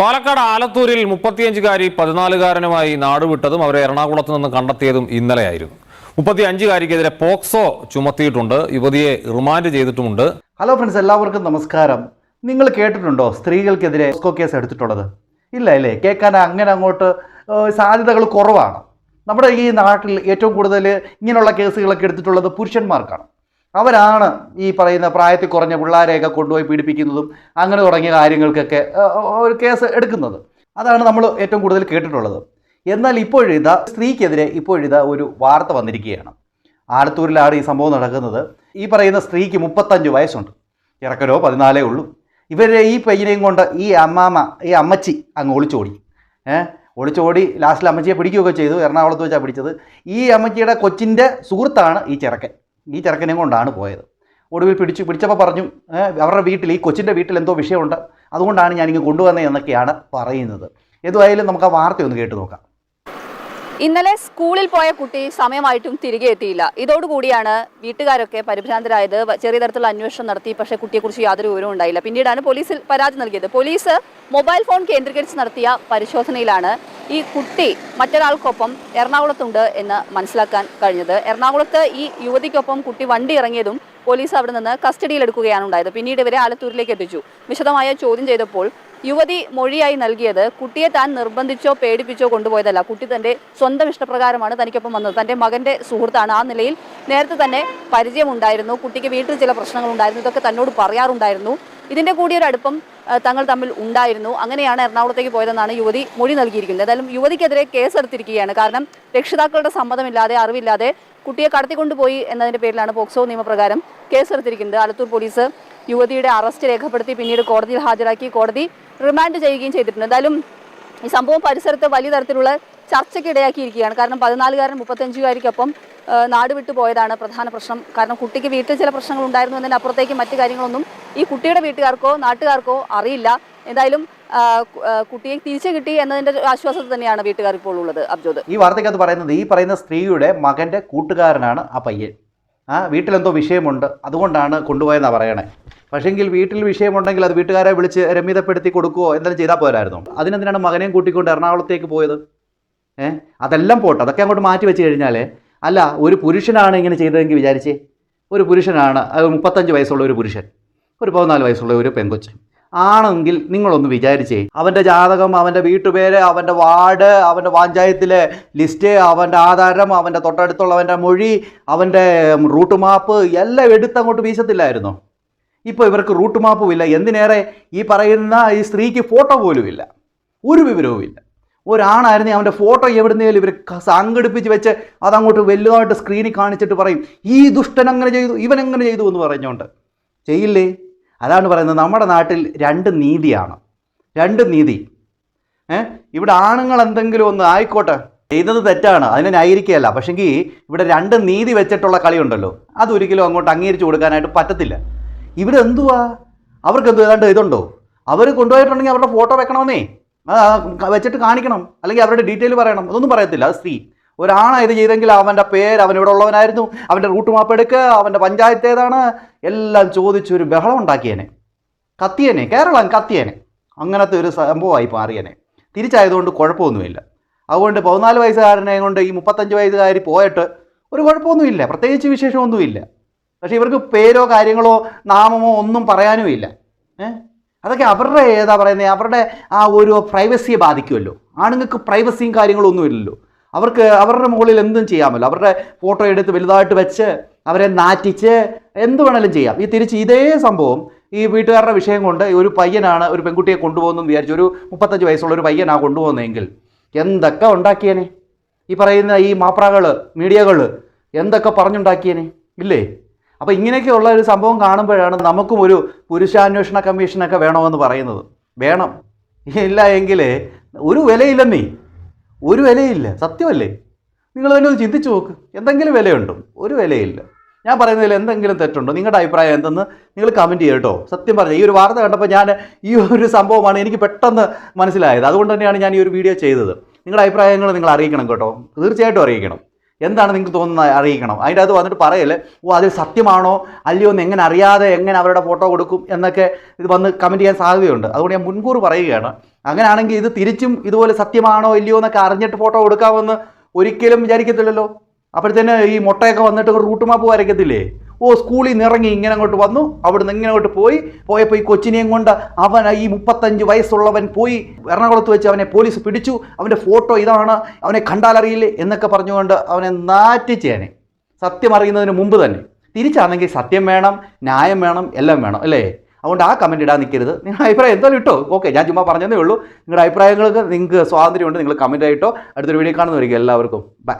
പാലക്കാട് ആലത്തൂരിൽ മുപ്പത്തിയഞ്ചുകാരി പതിനാലുകാരനുമായി നാടുവിട്ടതും അവരെ എറണാകുളത്ത് നിന്ന് കണ്ടെത്തിയതും ഇന്നലെയായിരുന്നു. മുപ്പത്തിയഞ്ചുകാരിക്കെതിരെ പോക്സോ ചുമത്തിയിട്ടുണ്ട്. യുവതിയെ റിമാൻഡ് ചെയ്തിട്ടുമുണ്ട്. ഹലോ ഫ്രണ്ട്സ് എല്ലാവർക്കും നമസ്കാരം. നിങ്ങൾ കേട്ടിട്ടുണ്ടോ സ്ത്രീകൾക്കെതിരെ പോക്സോ കേസ് എടുത്തിട്ടുള്ളത്? ഇല്ല അല്ലേ? കേൾക്കാൻ അങ്ങനെ അങ്ങോട്ട് സാധ്യതകൾ കുറവാണ്. നമ്മുടെ ഈ നാട്ടിൽ ഏറ്റവും കൂടുതൽ ഇങ്ങനെയുള്ള കേസുകളൊക്കെ എടുത്തിട്ടുള്ളത് പുരുഷന്മാർക്കാണ്. അവരാണ് ഈ പറയുന്ന പ്രായത്തിൽ കുറഞ്ഞ പിള്ളേരെയൊക്കെ കൊണ്ടുപോയി പീഡിപ്പിക്കുന്നതും അങ്ങനെ തുടങ്ങിയ കാര്യങ്ങൾക്കൊക്കെ ഒരു കേസ് എടുക്കുന്നത്. അതാണ് നമ്മൾ ഏറ്റവും കൂടുതൽ കേട്ടിട്ടുള്ളത്. എന്നാൽ ഇപ്പോഴിതാ സ്ത്രീക്കെതിരെ ഇപ്പോഴിതാ ഒരു വാർത്ത വന്നിരിക്കുകയാണ്. ആലത്തൂരിലാണ് ഈ സംഭവം നടക്കുന്നത്. ഈ പറയുന്ന സ്ത്രീക്ക് മുപ്പത്തഞ്ച് വയസ്സുണ്ട്. ഇറക്കരോ പതിനാലേ ഉള്ളൂ. ഇവരെ ഈ പയ്യനെയും കൊണ്ട് ഈ അമ്മാമ ഈ അമ്മച്ചി അങ്ങ് ഒളിച്ചോടി. ഏഹ് ഒളിച്ചോടി ലാസ്റ്റിൽ അമ്മച്ചിയെ പിടിക്കുകയൊക്കെ ചെയ്തു. എറണാകുളത്ത് വെച്ചാണ് പിടിച്ചത്. ഈ അമ്മച്ചിയുടെ കൊച്ചിന്റെ സുഹൃത്താണ് ഈ ചെറുക്കൻ. ഈ ചെറുക്കനെ കൊണ്ടാണ് പോയത്. ഒടുവിൽ പിടിച്ചു പിടിച്ചപ്പോൾ പറഞ്ഞു അവരുടെ വീട്ടിൽ ഈ കൊച്ചിന്റെ വീട്ടിൽ എന്തോ വിഷയമുണ്ട്. അതുകൊണ്ടാണ് ഞാനിങ്ങ് കൊണ്ടുവന്നത് എന്നൊക്കെയാണ് പറയുന്നത്. ഏതുമായാലും നമുക്ക് ആ വാർത്ത ഒന്ന് കേട്ട് നോക്കാം. ഇന്നലെ സ്കൂളിൽ പോയ കുട്ടി സമയമായിട്ടും തിരികെ എത്തിയില്ല. ഇതോടുകൂടിയാണ് വീട്ടുകാരൊക്കെ പരിഭ്രാന്തരായത്. ചെറിയ തരത്തിലുള്ള അന്വേഷണം നടത്തി. പക്ഷേ കുട്ടിയെക്കുറിച്ച് യാതൊരു വിവരവും ഉണ്ടായില്ല. പിന്നീടാണ് പോലീസിൽ പരാതി നൽകിയത്. പോലീസ് മൊബൈൽ ഫോൺ കേന്ദ്രീകരിച്ച് നടത്തിയ പരിശോധനയിലാണ് ഈ കുട്ടി മറ്റൊരാൾക്കൊപ്പം എറണാകുളത്തുണ്ട് എന്ന് മനസ്സിലാക്കാൻ കഴിഞ്ഞത്. എറണാകുളത്ത് ഈ യുവതിക്കൊപ്പം കുട്ടി വണ്ടി ഇറങ്ങിയതും പോലീസ് അവിടെ നിന്ന് കസ്റ്റഡിയിലെടുക്കുകയാണ് ഉണ്ടായത്. പിന്നീട് ഇവരെ ആലത്തൂരിലേക്ക് എത്തിച്ചു. വിശദമായ ചോദ്യം ചെയ്തപ്പോൾ യുവതി മൊഴിയായി നൽകിയത് കുട്ടിയെ താൻ നിർബന്ധിച്ചോ പേടിപ്പിച്ചോ കൊണ്ടുപോയതല്ല. കുട്ടി തന്റെ സ്വന്തം ഇഷ്ടപ്രകാരമാണ് തനിക്കൊപ്പം വന്നത്. തന്റെ മകന്റെ സുഹൃത്താണ്. ആ നിലയിൽ നേരത്തെ തന്നെ പരിചയമുണ്ടായിരുന്നു. കുട്ടിക്ക് വീട്ടിൽ ചില പ്രശ്നങ്ങൾ ഉണ്ടായിരുന്നു ഇതൊക്കെ തന്നോട് പറയാറുണ്ടായിരുന്നു. ഇതിന്റെ കൂടിയൊരു അടുപ്പം തങ്ങൾ തമ്മിൽ ഉണ്ടായിരുന്നു. അങ്ങനെയാണ് എറണാകുളത്തേക്ക് പോയതെന്നാണ് യുവതി മൊഴി നൽകിയിരിക്കുന്നത്. ഏതായാലും യുവതിക്കെതിരെ കേസെടുത്തിരിക്കുകയാണ്. കാരണം രക്ഷിതാക്കളുടെ സമ്മതമില്ലാതെ അറിവില്ലാതെ കുട്ടിയെ കടത്തിക്കൊണ്ടുപോയി എന്നതിന്റെ പേരിലാണ് പോക്സോ നിയമപ്രകാരം കേസെടുത്തിരിക്കുന്നത്. ആലത്തൂർ പോലീസ് യുവതിയുടെ അറസ്റ്റ് രേഖപ്പെടുത്തി പിന്നീട് കോടതിയിൽ ഹാജരാക്കി. കോടതി റിമാൻഡ് ചെയ്യുകയും ചെയ്തിട്ടുണ്ട്. എന്തായാലും ഈ സംഭവം പരിസരത്ത് വലിയ തരത്തിലുള്ള ചർച്ചയ്ക്ക് ഇടയാക്കിയിരിക്കുകയാണ്. കാരണം പതിനാലുകാരൻ മുപ്പത്തഞ്ചുകാരിക്കൊപ്പം നാട് വിട്ടു പോയതാണ് പ്രധാന പ്രശ്നം. കാരണം കുട്ടിക്ക് വീട്ടിൽ ചില പ്രശ്നങ്ങൾ ഉണ്ടായിരുന്നു എന്നതിന് അപ്പുറത്തേക്ക് മറ്റു കാര്യങ്ങളൊന്നും ഈ കുട്ടിയുടെ വീട്ടുകാർക്കോ നാട്ടുകാർക്കോ അറിയില്ല. എന്തായാലും കുട്ടിയെ തിരിച്ചു കിട്ടി എന്നതിന്റെ ആശ്വാസത്തിൽ തന്നെയാണ് വീട്ടുകാർ ഇപ്പോൾ ഉള്ളത്. അബ്ജോദ്. ഈ വാർത്തയ്ക്കകത്ത് പറയുന്നത് ഈ പറയുന്ന സ്ത്രീയുടെ മകന്റെ കൂട്ടുകാരനാണ് ആ പയ്യൻ. ആ വീട്ടിലെന്തോ വിഷയമുണ്ട്. അതുകൊണ്ടാണ് കൊണ്ടുപോയെന്നാണ് പറയണേ. പക്ഷേങ്കിൽ വീട്ടിൽ വിഷയമുണ്ടെങ്കിൽ അത് വീട്ടുകാരെ വിളിച്ച് രമ്യതപ്പെടുത്തി കൊടുക്കുവോ എന്തെങ്കിലും ചെയ്താൽ പോരായിരുന്നു? അതിനെന്തിനാണ് മകനെയും കൂട്ടിക്കൊണ്ട് എറണാകുളത്തേക്ക് പോയത്? ഏ? അതെല്ലാം പോട്ടെ. അതൊക്കെ അങ്ങോട്ട് മാറ്റി വെച്ച് കഴിഞ്ഞാൽ അല്ല ഒരു പുരുഷനാണ് ഇങ്ങനെ ചെയ്തതെങ്കിൽ വിചാരിച്ചേ? ഒരു പുരുഷനാണ് മുപ്പത്തഞ്ച് വയസ്സുള്ള ഒരു പുരുഷൻ ഒരു പതിനാല് വയസ്സുള്ള ഒരു പെങ്കൊച്ച്. ആണെങ്കിൽ നിങ്ങളൊന്ന് വിചാരിച്ചേ. അവന്റെ ജാതകം അവന്റെ വീട്ടുപേര് അവന്റെ വാർഡ് അവന്റെ പഞ്ചായത്തിലെ ലിസ്റ്റ് അവന്റെ ആധാരം അവന്റെ തൊട്ടടുത്തുള്ളവന്റെ മൊഴി അവന്റെ റൂട്ട് മാപ്പ് എല്ലാം എടുത്തങ്ങോട്ട് വീശത്തില്ലായിരുന്നോ? ഇപ്പോൾ ഇവർക്ക് റൂട്ട് മാപ്പും ഇല്ല. എന്തിനേറെ? ഈ പറയുന്ന ഈ സ്ത്രീക്ക് ഫോട്ടോ പോലും ഇല്ല. ഒരു വിവരവും ഇല്ല. ഒരാണായിരുന്നു അവന്റെ ഫോട്ടോ എവിടുന്നേലും ഇവർ സംഘടിപ്പിച്ച് വെച്ച് അതങ്ങോട്ട് വലുതായിട്ട് സ്ക്രീനിൽ കാണിച്ചിട്ട് പറയും ഈ ദുഷ്ടൻ അങ്ങനെ ചെയ്തു ഇവൻ എങ്ങനെ ചെയ്തു എന്ന് പറഞ്ഞുകൊണ്ട് ചെയ്യില്ലേ? അതാണ് പറയുന്നത് നമ്മുടെ നാട്ടിൽ രണ്ട് നീതിയാണ്. രണ്ട് നീതി. ഇവിടെ ആണുങ്ങൾ എന്തെങ്കിലും ഒന്ന് ആയിക്കോട്ടെ. ചെയ്തത് തെറ്റാണ്. അതിനെ ന്യായീകരിക്കുകയല്ല. പക്ഷെങ്കിൽ ഇവിടെ രണ്ട് നീതി വെച്ചിട്ടുള്ള കളിയുണ്ടല്ലോ. അതൊരിക്കലും അങ്ങോട്ട് അംഗീകരിച്ചു കൊടുക്കാനായിട്ട് പറ്റത്തില്ല. ഇവിടെ എന്തുവാ? അവർക്ക് എന്ത് ഏതാണ്ട് ഇതുണ്ടോ? അവർ കൊണ്ടുപോയിട്ടുണ്ടെങ്കിൽ അവരുടെ ഫോട്ടോ വെക്കണമെന്നേ. വെച്ചിട്ട് കാണിക്കണം. അല്ലെങ്കിൽ അവരുടെ ഡീറ്റെയിൽ പറയണം. അതൊന്നും പറയത്തില്ല. അത് സ്ത്രീ. ഒരാണാ ഇത് ചെയ്തെങ്കിൽ അവന്റെ പേര് അവൻ ഇവിടെ ഉള്ളവനായിരുന്നു അവന്റെ റൂട്ട് മാപ്പ് എടുക്കുക അവന്റെ പഞ്ചായത്ത് ഏതാണ്? എല്ലാം ചോദിച്ച് ഒരു ബഹളം ഉണ്ടാക്കിയേനെ. കത്തിയേനെ കേരളം കത്തിയേനെ. അങ്ങനത്തെ ഒരു സംഭവമായി മാറിയേനെ. തിരിച്ചായതുകൊണ്ട് കുഴപ്പമൊന്നുമില്ല. അതുകൊണ്ട് പതിനാല് വയസ്സുകാരനെ കൊണ്ട് ഈ മുപ്പത്തഞ്ച് വയസ്സുകാരി പോയിട്ട് ഒരു കുഴപ്പമൊന്നുമില്ല. പ്രത്യേകിച്ച് വിശേഷമൊന്നുമില്ല. പക്ഷേ ഇവർക്ക് പേരോ കാര്യങ്ങളോ നാമമോ ഒന്നും പറയാനും ഇല്ല അതൊക്കെ അവരുടെ ഏതാ പറയുന്നത് അവരുടെ ആ ഒരു പ്രൈവസിയെ ബാധിക്കുമല്ലോ. ആണുങ്ങൾക്ക് പ്രൈവസിയും കാര്യങ്ങളും ഒന്നും ഇല്ലല്ലോ അവർക്ക് അവരുടെ മുകളിൽ എന്തും ചെയ്യാമല്ലോ. അവരുടെ ഫോട്ടോ എടുത്ത് വലുതായിട്ട് വെച്ച് അവരെ നാറ്റിച്ച് എന്ത് വേണേലും ചെയ്യാം. ഈ തിരിച്ച് ഇതേ സംഭവം ഈ വീട്ടുകാരുടെ വിഷയം കൊണ്ട് ഒരു പയ്യനാണ് ഒരു പെൺകുട്ടിയെ കൊണ്ടുപോകുന്നതെന്ന് വിചാരിച്ചു ഒരു മുപ്പത്തഞ്ച് വയസ്സുള്ള ഒരു പയ്യനാണ് കൊണ്ടുപോകുന്നതെങ്കിൽ എന്തൊക്കെ ഉണ്ടാക്കിയേനെ? ഈ പറയുന്ന ഈ മാപ്രാകൾ മീഡിയകൾ എന്തൊക്കെ പറഞ്ഞുണ്ടാക്കിയേനെ? ഇല്ലേ? അപ്പോൾ ഇങ്ങനെയൊക്കെയുള്ള ഒരു സംഭവം കാണുമ്പോഴാണ് നമുക്കും ഒരു പുരുഷാന്വേഷണ കമ്മീഷനൊക്കെ വേണമെന്ന് പറയുന്നത്. വേണം. ഇല്ല എങ്കിൽ ഒരു വിലയില്ലെന്നേ. ഒരു വിലയില്ല. സത്യമല്ലേ? നിങ്ങൾ തന്നെ ഒന്ന് ചിന്തിച്ചു നോക്ക്. എന്തെങ്കിലും വിലയുണ്ടോ? ഒരു വിലയില്ല. ഞാൻ പറയുന്നതിൽ എന്തെങ്കിലും തെറ്റുണ്ടോ? നിങ്ങളുടെ അഭിപ്രായം എന്തെന്ന് നിങ്ങൾ കമന്റ് ചെയ്യുക കേട്ടോ. സത്യം പറഞ്ഞു ഈ ഒരു വാർത്ത കണ്ടപ്പോൾ ഞാൻ ഈ ഒരു സംഭവമാണ് എനിക്ക് പെട്ടെന്ന് മനസ്സിലായത്. അതുകൊണ്ട് തന്നെയാണ് ഞാൻ ഈ ഒരു വീഡിയോ ചെയ്തത്. നിങ്ങളുടെ അഭിപ്രായങ്ങൾ നിങ്ങൾ അറിയിക്കണം കേട്ടോ. തീർച്ചയായിട്ടും അറിയിക്കണം. എന്താണ് നിങ്ങൾക്ക് തോന്നുന്നത്? അറിയിക്കണം. അതിന്റെ അത് വന്നിട്ട് പറയല്ലേ ഓ അതിൽ സത്യമാണോ? അല്ലയോ എന്ന് എങ്ങനെ അറിയാതെ എങ്ങനെ അവരുടെ ഫോട്ടോ കൊടുക്കും? എന്നൊക്കെ ഇത് വന്ന് കമന്റ് ചെയ്യാൻ സാധ്യതയുണ്ട്. അതുകൊണ്ട് ഞാൻ മുൻകൂർ പറയുകയാണ്. അങ്ങനെയാണെങ്കിൽ ഇത് തിരിച്ചും ഇതുപോലെ സത്യമാണോ ഇല്ലയോ എന്നൊക്കെ അറിഞ്ഞിട്ട് ഫോട്ടോ കൊടുക്കാമെന്ന് ഒരിക്കലും വിചാരിക്കത്തില്ലല്ലോ. അപ്പോഴത്തേന് ഈ മുട്ടയൊക്കെ വന്നിട്ട് റൂട്ട് മാപ്പ് വരയ്ക്കത്തില്ലേ? ഓ സ്കൂളിൽ നിന്ന് ഇറങ്ങി ഇങ്ങനെ അങ്ങോട്ട് വന്നു. അവിടുന്ന് ഇങ്ങനെ അങ്ങോട്ട് പോയി. പോയപ്പോൾ ഈ കൊച്ചിനെയും കൊണ്ട് അവൻ ഈ മുപ്പത്തഞ്ച് വയസ്സുള്ളവൻ പോയി. എറണാകുളത്ത് വെച്ച് അവനെ പോലീസ് പിടിച്ചു. അവന്റെ ഫോട്ടോ ഇതാണ്. അവനെ കണ്ടാലറിയില്ലേ എന്നൊക്കെ പറഞ്ഞുകൊണ്ട് അവനെ നാറ്റിച്ചേനെ. സത്യം അറിയുന്നതിന് മുമ്പ് തന്നെ. തിരിച്ചാണെങ്കിൽ സത്യം വേണം ന്യായം വേണം എല്ലാം വേണം അല്ലേ? അതുകൊണ്ട് ആ കമന്റ് ഇടാൻ നിൽക്കരുത്. നിങ്ങൾ അഭിപ്രായം എന്തായാലും ഇട്ടോ? ഓക്കെ ഞാൻ ചുമ്മാ പറഞ്ഞതേ ഉള്ളൂ. നിങ്ങളുടെ അഭിപ്രായങ്ങൾക്ക് നിങ്ങൾക്ക് സ്വാതന്ത്ര്യമുണ്ട് നിങ്ങൾ കമന്റായിട്ടോ അടുത്തൊരു വീഡിയോ കാണുന്നവരിക്കും എല്ലാവർക്കും. ബൈ